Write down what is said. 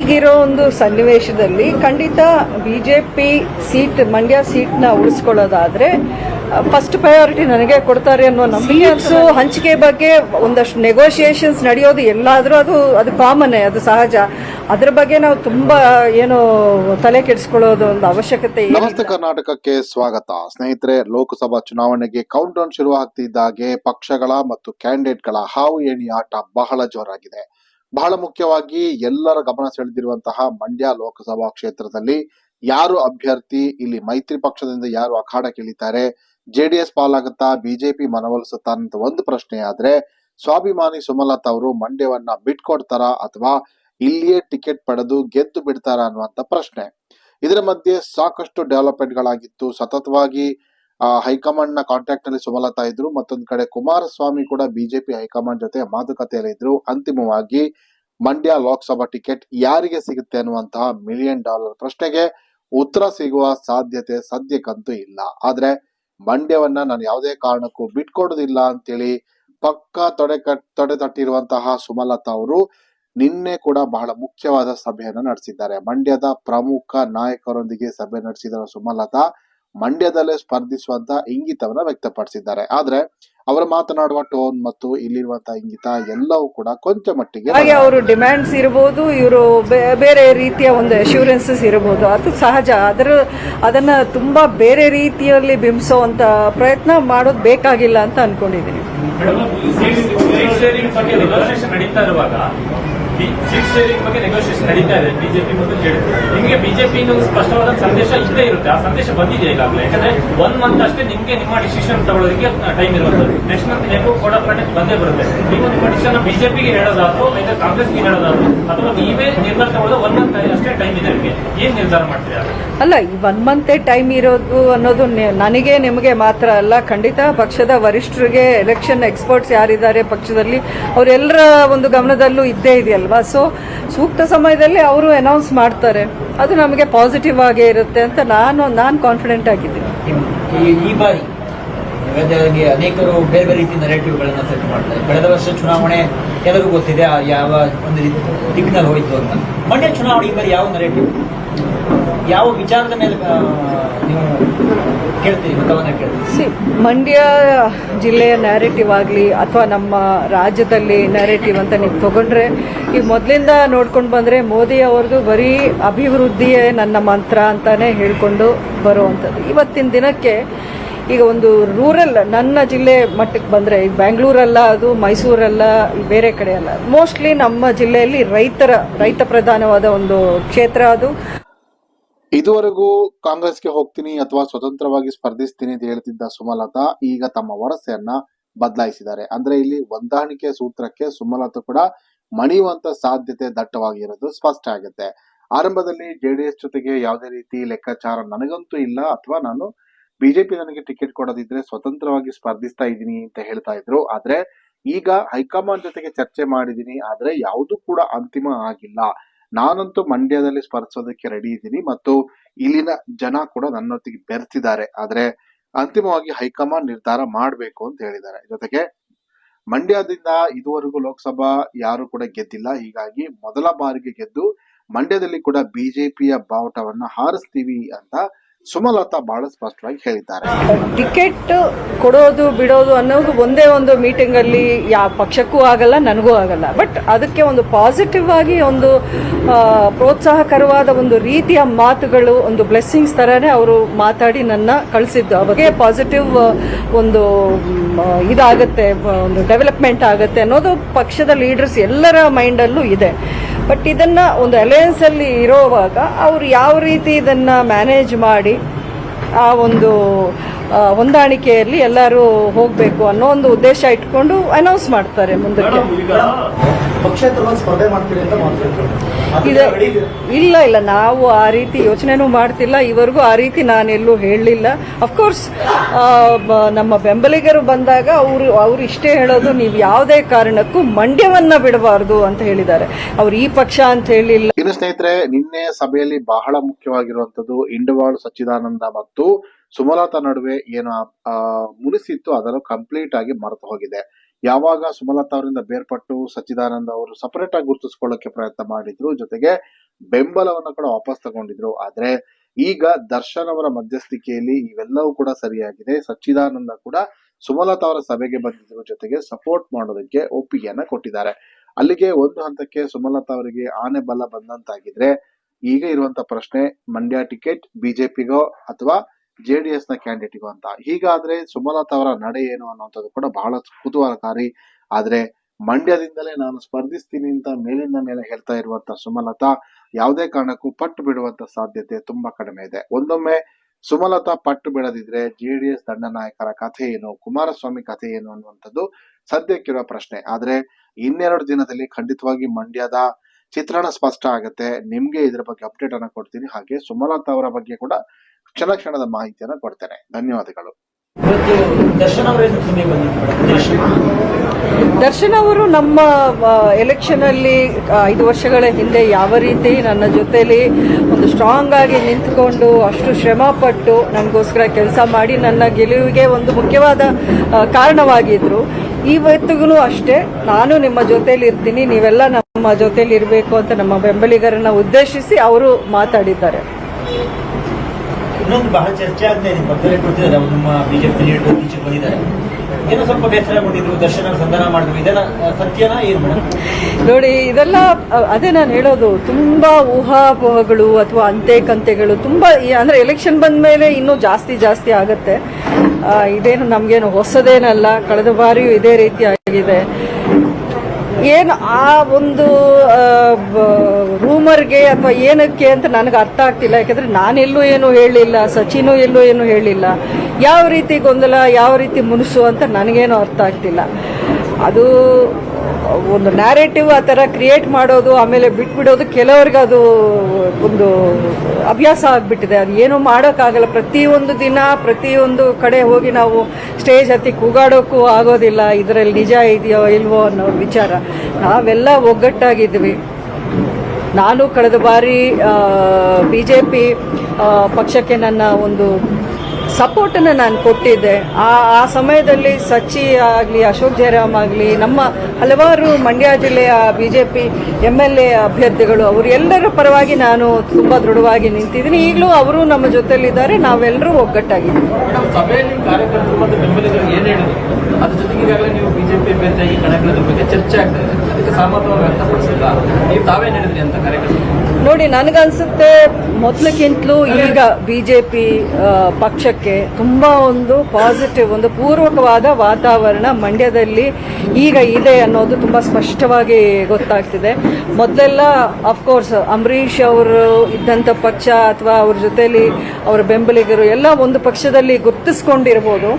ಈಗಿರೋ ಒಂದು ಸನ್ನಿವೇಶದಲ್ಲಿ ಖಂಡಿತ ಬಿಜೆಪಿ ಸೀಟ್ ಮಂಡ್ಯ ಸೀಟ್ನ ಉಳಿಸ್ಕೊಳ್ಳೋದಾದ್ರೆ ಫಸ್ಟ್ ಪ್ರಯಾರಿಟಿ ನನಗೆ ಕೊಡ್ತಾರೆ ಅನ್ನೋ ಸೊ ಹಂಚಿಕೆ ಬಗ್ಗೆ ಒಂದಷ್ಟು ನೆಗೋಷಿಯೇಷನ್ಸ್ ನಡೆಯೋದು ಎಲ್ಲಾದರೂ ಅದು ಅದು ಕಾಮನ್ನೇ ಅದು ಸಹಜ. ಅದ್ರ ಬಗ್ಗೆ ನಾವು ತುಂಬಾ ಏನು ತಲೆ ಕೆಡಿಸ್ಕೊಳ್ಳೋದು ಒಂದು ಅವಶ್ಯಕತೆ. ನಮಸ್ತೆ ಕರ್ನಾಟಕಕ್ಕೆ ಸ್ವಾಗತ. ಸ್ನೇಹಿತರೆ ಲೋಕಸಭಾ ಚುನಾವಣೆಗೆ ಕೌಂಟ್ ಡೌನ್ ಶುರುವಾಗ್ತಿದ್ದಾಗೆ ಪಕ್ಷಗಳ ಮತ್ತು ಕ್ಯಾಂಡಿಡೇಟ್ಗಳ ಹಾವು ಏಣಿ ಆಟ ಬಹಳ ಜೋರಾಗಿದೆ. ಬಹಳ ಮುಖ್ಯವಾಗಿ ಎಲ್ಲರ ಗಮನ ಸೆಳೆದಿರುವಂತಹ ಮಂಡ್ಯ ಲೋಕಸಭಾ ಕ್ಷೇತ್ರದಲ್ಲಿ ಯಾರು ಅಭ್ಯರ್ಥಿ, ಇಲ್ಲಿ ಮೈತ್ರಿ ಪಕ್ಷದಿಂದ ಯಾರು ಅಖಾಡಕ್ಕೆ ಇಳಿತಾರೆ ಜೆ ಡಿ ಎಸ್ ಪಾಲಾಗುತ್ತಾ? ಬಿಜೆಪಿ ಮನವೊಲಿಸುತ್ತಾ ಅಂತ ಒಂದು ಪ್ರಶ್ನೆ ಆದ್ರೆ, ಸ್ವಾಭಿಮಾನಿ ಸುಮಲತಾ ಅವರು ಮಂಡ್ಯವನ್ನ ಬಿಟ್ಕೊಡ್ತಾರಾ ಅಥವಾ ಇಲ್ಲಿಯೇ ಟಿಕೆಟ್ ಪಡೆದು ಗೆದ್ದು ಬಿಡ್ತಾರಾ ಅನ್ನುವಂತ ಪ್ರಶ್ನೆ. ಇದರ ಮಧ್ಯೆ ಸಾಕಷ್ಟು ಡೆವಲಪ್ಮೆಂಟ್ ಗಳಾಗಿತ್ತು ಸತತವಾಗಿ ಹೈಕಮಾಂಡ್ನ ಕಾಂಟ್ಯಾಕ್ಟ್ನಲ್ಲಿ ಸುಮಲತಾ ಇದ್ರು, ಮತ್ತೊಂದು ಕಡೆ ಕುಮಾರಸ್ವಾಮಿ ಕೂಡ ಬಿಜೆಪಿ ಹೈಕಮಾಂಡ್ ಜೊತೆ ಮಾತುಕತೆಯಲ್ಲಿ ಇದ್ರು. ಅಂತಿಮವಾಗಿ, ಮಂಡ್ಯ ಲೋಕಸಭಾ ಟಿಕೆಟ್ ಯಾರಿಗೆ ಸಿಗುತ್ತೆ ಅನ್ನುವಂತಹ ಮಿಲಿಯನ್ ಡಾಲರ್ ಪ್ರಶ್ನೆಗೆ ಉತ್ತರ ಸಿಗುವ ಸಾಧ್ಯತೆ ಸದ್ಯಕ್ಕಂತೂ ಇಲ್ಲ. ಆದ್ರೆ ಮಂಡ್ಯವನ್ನ ನಾನು ಯಾವುದೇ ಕಾರಣಕ್ಕೂ ಬಿಟ್ಕೊಡೋದಿಲ್ಲ ಅಂತೇಳಿ ಪಕ್ಕ ತೊಡೆ ಕಟ್, ತೊಡೆ ತಟ್ಟಿರುವಂತಹ ಸುಮಲತಾ ಅವರು ನಿನ್ನೆ ಕೂಡ ಬಹಳ ಮುಖ್ಯವಾದ ಸಭೆಯನ್ನು ನಡೆಸಿದ್ದಾರೆ. ಮಂಡ್ಯದ ಪ್ರಮುಖ ನಾಯಕರೊಂದಿಗೆ ಸಭೆ ನಡೆಸಿದ ಸುಮಲತಾ ಮಂಡ್ಯದಲ್ಲೇ ಸ್ಪರ್ಧಿಸುವಂತ ಇಂಗಿತವನ್ನ ವ್ಯಕ್ತಪಡಿಸಿದ್ದಾರೆ. ಆದ್ರೆ ಅವರು ಮಾತನಾಡುವ ಟೋನ್ ಮತ್ತು ಇಲ್ಲಿರುವಂತಹ ಇಂಗಿತ ಎಲ್ಲವೂ ಕೂಡ ಕೊಂಚ ಮಟ್ಟಿಗೆ ಹಾಗೆ ಅವರು ಡಿಮ್ಯಾಂಡ್ಸ್ ಇರಬಹುದು ಇವರು ಬೇರೆ ರೀತಿಯ ಒಂದು ಅಶ್ಯೂರೆನ್ಸಸ್ ಇರಬಹುದು ಅದು ಸಹಜ. ಅದರ ಅದನ್ನ ತುಂಬಾ ಬೇರೆ ರೀತಿಯಲ್ಲಿ ಬಿಂಬಿಸುವಂತ ಪ್ರಯತ್ನ ಮಾಡೋದು ಬೇಕಾಗಿಲ್ಲ ಅಂತ ಅನ್ಕೊಂಡಿದ್ದೀನಿ ಸೀಟ್ ಶೇರಿಂಗ್ ಬಗ್ಗೆ ನೆಗೋಷಿಯೇಷನ್ ನಡೀತಾ ಇದೆ. ಬಿಜೆಪಿ ಮತ್ತು ಜೆಡಿಎಸ್ ನಿಮಗೆ ಬಿಜೆಪಿ ಸ್ಪಷ್ಟವಾದ ಸಂದೇಶ ಇದ್ದೇ ಇರುತ್ತೆ. ಆ ಸಂದೇಶ ಬಂದಿದೆ ಈಗಾಗಲೇ? ಯಾಕಂದ್ರೆ ಒನ್ ಮಂತ್ ಅಷ್ಟೇ ನಿಮಗೆ ನಿಮ್ಮ ಡಿಸಿಷನ್ ತಗೊಳ್ಳೋದಕ್ಕೆ ಟೈಮ್ ಇರುವಂತದ್ದು ನೆಕ್ಸ್ಟ್ ಮಂತ್ ನೀವು ಕೋಡ್ ಆಫ್ ಬಂದೇ ಬರುತ್ತೆ. ನೀವು ನಿಮ್ಮ ಡಿಸಿಷನ್ ಬಿಜೆಪಿಗೆ ಹೇಳೋದಾದ್ರು ಇಲ್ಲ ಕಾಂಗ್ರೆಸ್ಗೆ ಹೇಳೋದಾದ್ರು ಅಥವಾ ನೀವೇ ನಿರ್ಧಾರ ತಗೊಳ್ಳೋದು ಒನ್ ಮಂತ್ ಅಷ್ಟೇ ಟೈಮ್ ಇದೆ ನಿಮಗೆ ಏನ್ ನಿರ್ಧಾರ ಮಾಡ್ತೀರಾ ಅಲ್ಲ ಈ ಒನ್ ಮಂತ್ ಟೈಮ್ ಇರೋದು ಅನ್ನೋದು ನನಗೆ ನಿಮಗೆ ಮಾತ್ರ ಅಲ್ಲ. ಖಂಡಿತ ಪಕ್ಷದ ವರಿಷ್ಠರಿಗೆ ಎಲೆಕ್ಷನ್ ಎಕ್ಸ್ಪರ್ಟ್ಸ್ ಯಾರಿದ್ದಾರೆ ಪಕ್ಷದಲ್ಲಿ ಅವರೆಲ್ಲರ ಒಂದು ಗಮನದಲ್ಲೂ ಇದ್ದೇ ಇದೆಯಲ್ವಾ? ಸೊ ಸೂಕ್ತ ಸಮಯದಲ್ಲಿ ಅವರು ಅನೌನ್ಸ್ ಮಾಡ್ತಾರೆ. ಅದು ನಮಗೆ ಪಾಸಿಟಿವ್ ಆಗೇ ಇರುತ್ತೆ ಅಂತ ನಾನು ನಾನು ಕಾನ್ಫಿಡೆಂಟ್ ಆಗಿದ್ದೀನಿ. ಈ ಬಾರಿ ಅನೇಕರು ಬೇರೆ ಬೇರೆ ರೀತಿ ನರೇಟಿವ್ಗಳನ್ನ ಸೆಟ್ ಮಾಡ್ತಾರೆ. ಕಳೆದ ವರ್ಷ ಚುನಾವಣೆ ಎಲ್ಲರಿಗೂ ಗೊತ್ತಿದೆ ಯಾವ ಒಂದು ರೀತಿ ದಿಕ್ಕಿನಲ್ಲಿ ಹೋಯಿತು ಅಂತ. ಮಂಡ್ಯ ಚುನಾವಣೆ ಈ ಬಾರಿ ಯಾವ ನರೇಟಿವ್ ಯಾವ ವಿಚಾರದ ಮೇಲೆ ಸಿ, ಮಂಡ್ಯ ಜಿಲ್ಲೆಯ ನ್ಯಾರೇಟಿವ್ ಆಗಲಿ ಅಥವಾ ನಮ್ಮ ರಾಜ್ಯದಲ್ಲಿ ನ್ಯಾರೇಟಿವ್ ಅಂತ ನೀವು ತಗೊಂಡ್ರೆ, ಈ ಮೊದಲಿಂದ ನೋಡ್ಕೊಂಡು ಬಂದರೆ ಮೋದಿ ಅವ್ರದ್ದು ಬರೀ ಅಭಿವೃದ್ಧಿಯೇ ನನ್ನ ಮಂತ್ರ ಅಂತಾನೆ ಹೇಳ್ಕೊಂಡು ಬರುವಂಥದ್ದು. ಇವತ್ತಿನ ದಿನಕ್ಕೆ ಈಗ ಒಂದು ರೂರಲ್ ನನ್ನ ಜಿಲ್ಲೆ ಮಟ್ಟಕ್ಕೆ ಬಂದರೆ ಈಗ ಬ್ಯಾಂಗ್ಳೂರಲ್ಲ ಅದು ಮೈಸೂರಲ್ಲ ಬೇರೆ ಕಡೆ ಅಲ್ಲ ಮೋಸ್ಟ್ಲಿ ನಮ್ಮ ಜಿಲ್ಲೆಯಲ್ಲಿ ರೈತರ, ರೈತ ಪ್ರಧಾನವಾದ ಒಂದು ಕ್ಷೇತ್ರ ಅದು. ಇದುವರೆಗೂ ಕಾಂಗ್ರೆಸ್ಗೆ ಹೋಗ್ತೀನಿ ಅಥವಾ ಸ್ವತಂತ್ರವಾಗಿ ಸ್ಪರ್ಧಿಸ್ತೀನಿ ಅಂತ ಹೇಳ್ತಿದ್ದ ಸುಮಲತಾ ಈಗ ತಮ್ಮ ವರಸೆಯನ್ನ ಬದಲಾಯಿಸಿದ್ದಾರೆ. ಅಂದ್ರೆ ಇಲ್ಲಿ ಹೊಂದಾಣಿಕೆ ಸೂತ್ರಕ್ಕೆ ಸುಮಲತಾ ಕೂಡ ಮಣಿಯುವಂತ ಸಾಧ್ಯತೆ ದಟ್ಟವಾಗಿರೋದು ಸ್ಪಷ್ಟ ಆಗುತ್ತೆ. ಆರಂಭದಲ್ಲಿ ಜೆಡಿಎಸ್ ಜೊತೆಗೆ ಯಾವುದೇ ರೀತಿ ಲೆಕ್ಕಾಚಾರ ನನಗಂತೂ ಇಲ್ಲ ಅಥವಾ ನಾನು ಬಿಜೆಪಿ ನನಗೆ ಟಿಕೆಟ್ ಕೊಡದಿದ್ರೆ ಸ್ವತಂತ್ರವಾಗಿ ಸ್ಪರ್ಧಿಸ್ತಾ ಇದ್ದೀನಿ ಅಂತ ಹೇಳ್ತಾ ಇದ್ರು. ಆದ್ರೆ ಈಗ ಹೈಕಮಾಂಡ್ ಜೊತೆಗೆ ಚರ್ಚೆ ಮಾಡಿದ್ದೀನಿ, ಆದ್ರೆ ಯಾವುದು ಕೂಡ ಅಂತಿಮ ಆಗಿಲ್ಲ. ನಾನಂತೂ ಮಂಡ್ಯದಲ್ಲಿ ಸ್ಪರ್ಧಿಸೋದಕ್ಕೆ ರೆಡಿ ಇದ್ದೀನಿ ಮತ್ತು ಇಲ್ಲಿನ ಜನ ಕೂಡ ನನ್ನೊತ್ತಿಗೆ ಬೆರೆತಿದ್ದಾರೆ. ಆದ್ರೆ ಅಂತಿಮವಾಗಿ ಹೈಕಮಾಂಡ್ ನಿರ್ಧಾರ ಮಾಡಬೇಕು ಅಂತ ಹೇಳಿದ್ದಾರೆ. ಜೊತೆಗೆ ಮಂಡ್ಯದಿಂದ ಇದುವರೆಗೂ ಲೋಕಸಭಾ ಯಾರು ಕೂಡ ಗೆದ್ದಿಲ್ಲ. ಹೀಗಾಗಿ ಮೊದಲ ಬಾರಿಗೆ ಗೆದ್ದು ಮಂಡ್ಯದಲ್ಲಿ ಕೂಡ ಬಿಜೆಪಿಯ ಬಾವುಟವನ್ನ ಹಾರಿಸ್ತೀವಿ ಅಂತ ಸುಮಲತಾ ಬಹಳ ಸ್ಪಷ್ಟವಾಗಿ ಹೇಳಿದ್ದಾರೆ. ಟಿಕೆಟ್ ಕೊಡೋದು, ಬಿಡೋದು ಅನ್ನೋದು ಒಂದೇ ಒಂದು ಮೀಟಿಂಗ್ ಅಲ್ಲಿ ಯಾವ ಪಕ್ಷಕ್ಕೂ ಆಗಲ್ಲ, ನನಗೂ ಆಗಲ್ಲ. ಬಟ್ ಅದಕ್ಕೆ ಒಂದು ಪಾಸಿಟಿವ್ ಆಗಿ ಒಂದು ಪ್ರೋತ್ಸಾಹಕರವಾದ ಒಂದು ರೀತಿಯ ಮಾತುಗಳು, ಒಂದು ಬ್ಲೆಸ್ಸಿಂಗ್ಸ್ ತರನೇ ಅವರು ಮಾತಾಡಿ ನನ್ನ ಕಳಿಸಿದ್ದು. ಅವಾಗೆ ಪಾಸಿಟಿವ್ ಒಂದು ಇದಾಗುತ್ತೆ ಒಂದು ಡೆವಲಪ್ಮೆಂಟ್ ಆಗುತ್ತೆ ಅನ್ನೋದು ಪಕ್ಷದ ಲೀಡರ್ಸ್ ಎಲ್ಲರ ಮೈಂಡಲ್ಲೂ ಇದೆ. ಬಟ್ ಇದನ್ನ ಒಂದು ಅಲಯನ್ಸ್ ಅಲ್ಲಿ ಇರೋವಾಗ ಅವ್ರು ಯಾವ ರೀತಿ ಇದನ್ನ ಮ್ಯಾನೇಜ್ ಮಾಡಿ, ಆ ಒಂದು ಹೊಂದಾಣಿಕೆಯಲ್ಲಿ ಎಲ್ಲರೂ ಹೋಗಬೇಕು ಅನ್ನೋ ಒಂದು ಉದ್ದೇಶ ಇಟ್ಕೊಂಡು ಅನೌನ್ಸ್ ಮಾಡ್ತಾರೆ ಮುಂದಕ್ಕೆ. ಇದೆ ಇಲ್ಲ ಇಲ್ಲ, ನಾವು ಆ ರೀತಿ ಯೋಚನೆನೂ ಮಾಡ್ತಿಲ್ಲ. ಇವರೆಗೂ ಆ ರೀತಿ ನಾನೆಲ್ಲೂ ಹೇಳಲಿಲ್ಲ. ಅಫ್ಕೋರ್ಸ್ ನಮ್ಮ ಬೆಂಬಲಿಗರು ಬಂದಾಗ ಅವರು, ಅವ್ರು ಇಷ್ಟೇ ಹೇಳೋದು, ನೀವು ಯಾವುದೇ ಕಾರಣಕ್ಕೂ ಮಂಡ್ಯವನ್ನ ಬಿಡಬಾರ್ದು ಅಂತ ಹೇಳಿದ್ದಾರೆ. ಅವ್ರು ಈ ಪಕ್ಷ ಅಂತ ಹೇಳಿಲ್ಲ ಇನ್ನು ಸ್ನೇಹಿತರೆ, ನಿನ್ನೆ ಸಭೆಯಲ್ಲಿ ಬಹಳ ಮುಖ್ಯವಾಗಿರುವಂತದ್ದು ಇಂಡವಾಳು ಸಚ್ಚಿದಾನಂದ ಮತ್ತು ಸುಮಲತಾ ನಡುವೆ ಏನು ಮುನಿಸಿತ್ತು, ಅದನ್ನು ಕಂಪ್ಲೀಟ್ ಆಗಿ ಮರೆತು ಹೋಗಿದೆ ಯಾವಾಗ ಸುಮಲತಾ ಅವರಿಂದ ಬೇರ್ಪಟ್ಟು ಸಚ್ಚಿದಾನಂದ ಅವರು ಸಪರೇಟ್ ಆಗಿ ಗುರುತಿಸ್ಕೊಳ್ಳೋಕೆ ಪ್ರಯತ್ನ ಮಾಡಿದ್ರು, ಜೊತೆಗೆ ಬೆಂಬಲವನ್ನು ಕೂಡ ವಾಪಸ್ ತಗೊಂಡಿದ್ರು. ಆದ್ರೆ ಈಗ ದರ್ಶನ್ ಅವರ ಮಧ್ಯಸ್ಥಿಕೆಯಲ್ಲಿ ಇವೆಲ್ಲವೂ ಕೂಡ ಸರಿಯಾಗಿದೆ. ಸಚ್ಚಿದಾನಂದ ಕೂಡ ಸುಮಲತಾ ಅವರ ಸಭೆಗೆ ಬಂದಿದ್ರು, ಜೊತೆಗೆ ಸಪೋರ್ಟ್ ಮಾಡೋದಕ್ಕೆ ಒಪ್ಪಿಗೆಯನ್ನ ಕೊಟ್ಟಿದ್ದಾರೆ. ಅಲ್ಲಿಗೆ ಒಂದು ಹಂತಕ್ಕೆ ಸುಮಲತಾ ಅವರಿಗೆ ಆನೆ ಬಲ ಬಂದಂತಾಗಿದ್ರೆ ಈಗ ಇರುವಂತ ಪ್ರಶ್ನೆ, ಮಂಡ್ಯ ಟಿಕೆಟ್ ಬಿಜೆಪಿಗೋ ಅಥವಾ ಜೆಡಿಎಸ್ನ ಕ್ಯಾಂಡಿಡೇಟ್ಗೂ ಅಂತ. ಹೀಗಾದ್ರೆ ಸುಮಲತಾ ಅವರ ನಡೆ ಏನು ಅನ್ನುವಂಥದ್ದು ಕೂಡ ಬಹಳ ಕುತೂಹಲಕಾರಿ. ಆದ್ರೆ ಮಂಡ್ಯದಿಂದಲೇ ನಾನು ಸ್ಪರ್ಧಿಸ್ತೀನಿ ಅಂತ ಮೇಲಿಂದ ಮೇಲೆ ಹೇಳ್ತಾ ಇರುವಂತ ಸುಮಲತಾ ಯಾವುದೇ ಕಾರಣಕ್ಕೂ ಪಟ್ಟು ಬಿಡುವಂತ ಸಾಧ್ಯತೆ ತುಂಬಾ ಕಡಿಮೆ ಇದೆ. ಒಂದೊಮ್ಮೆ ಸುಮಲತಾ ಪಟ್ಟು ಬಿಡದಿದ್ರೆ ದಂಡ ನಾಯಕರ ಕಥೆ ಏನು, ಕುಮಾರಸ್ವಾಮಿ ಕಥೆ ಏನು ಅನ್ನುವಂಥದ್ದು ಸದ್ಯಕ್ಕಿರುವ ಪ್ರಶ್ನೆ. ಆದ್ರೆ ಇನ್ನೆರಡು ದಿನದಲ್ಲಿ ಖಂಡಿತವಾಗಿ ಮಂಡ್ಯದ ಚಿತ್ರಣ ಸ್ಪಷ್ಟ ಆಗುತ್ತೆ. ನಿಮ್ಗೆ ಇದ್ರ ಬಗ್ಗೆ ಅಪ್ಡೇಟ್ ಅನ್ನ ಕೊಡ್ತೀನಿ. ಹಾಗೆ ಸುಮಲತಾ ಅವರ ಬಗ್ಗೆ ಕೂಡ ಕ್ಷಣ ಕ್ಷಣದ ಮಾಹಿತಿಯನ್ನು ಕೊಡ್ತೇನೆ. ಧನ್ಯವಾದಗಳು. ಇವತ್ತು ದರ್ಶನ್ ಅವರು ನಮ್ಮ ಎಲೆಕ್ಷನ್ ಅಲ್ಲಿ ಐದು ವರ್ಷಗಳ ಹಿಂದೆ ಯಾವ ರೀತಿ ನನ್ನ ಜೊತೆಲಿ ಒಂದು ಸ್ಟ್ರಾಂಗ್ ಆಗಿ ನಿಂತ್ಕೊಂಡು ಅಷ್ಟು ಶ್ರಮ ಪಟ್ಟು ನನಗೋಸ್ಕರ ಕೆಲಸ ಮಾಡಿ ನನ್ನ ಗೆಲುವಿಗೆ ಒಂದು ಮುಖ್ಯವಾದ ಕಾರಣವಾಗಿದ್ರು. ಇವತ್ತಿಗೂ ಅಷ್ಟೇ ನಾನು ನಿಮ್ಮ ಜೊತೆಲಿ ಇರ್ತೀನಿ ನೀವೆಲ್ಲ ನಮ್ಮ ಜೊತೆಲಿ ಇರಬೇಕು ಅಂತ ನಮ್ಮ ಬೆಂಬಲಿಗರನ್ನ ಉದ್ದೇಶಿಸಿ ಅವರು ಮಾತಾಡಿದ್ದಾರೆ. ಇನ್ನೊಂದು ಬಹಳ ಚರ್ಚೆ ಆಗ್ತಾ ಇದೆ. ಪಕ್ಕದಲ್ಲಿ ಕೊಡ್ತಿದ್ದಾರೆ ಅವ್ರು ನಮ್ಮ ಬಿಜೆಪಿ ಲೀಡರ್ ಈಚೆ ಬಂದಿದ್ದಾರೆ. ಏನೋ ಸ್ವಲ್ಪ ಬೇಸರಗೊಂಡಿದ್ರು ದರ್ಶನ ಸಂಧಾನ ಮಾಡಿದ್ರು. ಇದೆಲ್ಲ ಸತ್ಯನಾ ಏನು ಮೇಡಮ್? ನೋಡಿ, ಇದೆಲ್ಲ ಅದೇ ನಾನು ಹೇಳೋದು, ತುಂಬಾ ಊಹಾಪೋಹಗಳು ಅಥವಾ ಅಂತೆ ಕಂತೆಗಳು ತುಂಬಾ ಅಂದ್ರೆ ಎಲೆಕ್ಷನ್ ಬಂದ ಮೇಲೆ ಇನ್ನೂ ಜಾಸ್ತಿ ಜಾಸ್ತಿ ಆಗತ್ತೆ. ಇದೇನು ನಮ್ಗೇನು ಹೊಸದೇನಲ್ಲ, ಕಳೆದ ಬಾರಿಯೂ ಇದೇ ರೀತಿ ಆಗಿದೆ ಏನು ಆ ಒಂದು ರೂಮರ್ಗೆ ಅಥವಾ ಏನಕ್ಕೆ ಅಂತ ನನಗೆ ಅರ್ಥ ಆಗ್ತಿಲ್ಲ. ಯಾಕಂದ್ರೆ ನಾನೆಲ್ಲೂ ಏನು ಹೇಳಿಲ್ಲ, ಸಚಿನು ಎಲ್ಲೂ ಏನು ಹೇಳಿಲ್ಲ. ಯಾವ ರೀತಿ ಗೊಂದಲ, ಯಾವ ರೀತಿ ಮುನಿಸು ಅಂತ ನನಗೇನು ಅರ್ಥ ಆಗ್ತಿಲ್ಲ. ಅದು ಒಂದು ನ್ಯಾರೇಟಿವ್ ಆ ಥರ ಕ್ರಿಯೇಟ್ ಮಾಡೋದು, ಆಮೇಲೆ ಬಿಟ್ಬಿಡೋದು, ಕೆಲವ್ರಿಗೆ ಅದು ಒಂದು ಅಭ್ಯಾಸ ಆಗಿಬಿಟ್ಟಿದೆ. ಅದು ಏನೂ ಮಾಡೋಕ್ಕಾಗಲ್ಲ. ಪ್ರತಿಯೊಂದು ದಿನ, ಪ್ರತಿಯೊಂದು ಕಡೆ ಹೋಗಿ ನಾವು ಸ್ಟೇಜ್ ಹತ್ತಿ ಕೂಗಾಡೋಕ್ಕೂ ಆಗೋದಿಲ್ಲ. ಇದರಲ್ಲಿ ನಿಜ ಇದೆಯೋ ಇಲ್ವೋ ಅನ್ನೋ ವಿಚಾರ. ನಾವೆಲ್ಲ ಒಗ್ಗಟ್ಟಾಗಿದ್ವಿ. ನಾನು ಕಳೆದ ಬಾರಿ ಬಿ ಜೆ ಪಿ ಪಕ್ಷಕ್ಕೆ ನನ್ನ ಒಂದು ಸಪೋರ್ಟನ್ನು ನಾನು ಕೊಟ್ಟಿದ್ದೆ. ಆ ಆ ಸಮಯದಲ್ಲಿ ಸಚಿ ಆಗಲಿ, ಅಶೋಕ್ ಜಯರಾಮ್ ಆಗಲಿ, ನಮ್ಮ ಹಲವಾರು ಮಂಡ್ಯ ಜಿಲ್ಲೆಯ B J P M L A ಅಭ್ಯರ್ಥಿಗಳು ಅವರೆಲ್ಲರ ಪರವಾಗಿ ನಾನು ತುಂಬ ದೃಢವಾಗಿ ನಿಂತಿದ್ದೀನಿ. ಈಗಲೂ ಅವರು ನಮ್ಮ ಜೊತೆಯಲ್ಲಿದ್ದಾರೆ ನಾವೆಲ್ಲರೂ ಒಗ್ಗಟ್ಟಾಗಿದ್ದೀವಿ. ಚರ್ಚೆ ಆಗ್ತಾ ಇದೆ. ಅದಕ್ಕೆ ಸಹಮತವನ್ನು ವ್ಯಕ್ತಪಡಿಸಿಲ್ಲ. ನೀವು ತಾವೇನ್ ಹೇಳಿದ್ರಿ ಅಂತ ನೋಡಿ, ನನಗನ್ಸುತ್ತೆ ಮೊದಲಕ್ಕಿಂತಲೂ ಈಗ ಬಿ ಜೆ ಪಿ ಪಕ್ಷಕ್ಕೆ ತುಂಬ ಒಂದು ಪಾಸಿಟಿವ್ ಒಂದು ಪೂರ್ವಕವಾದ ವಾತಾವರಣ ಮಂಡ್ಯದಲ್ಲಿ ಈಗ ಇದೆ ಅನ್ನೋದು ತುಂಬ ಸ್ಪಷ್ಟವಾಗಿ ಗೊತ್ತಾಗ್ತಿದೆ. ಮೊದಲೆಲ್ಲ ಅಫ್ಕೋರ್ಸ್ ಅಂಬರೀಷ್ ಅವರು ಇದ್ದಂಥ ಪಕ್ಷ ಅಥವಾ ಅವ್ರ ಜೊತೆಯಲ್ಲಿ ಅವರ ಬೆಂಬಲಿಗರು ಎಲ್ಲ ಒಂದು ಪಕ್ಷದಲ್ಲಿ ಗುರ್ತಿಸ್ಕೊಂಡಿರ್ಬೋದು.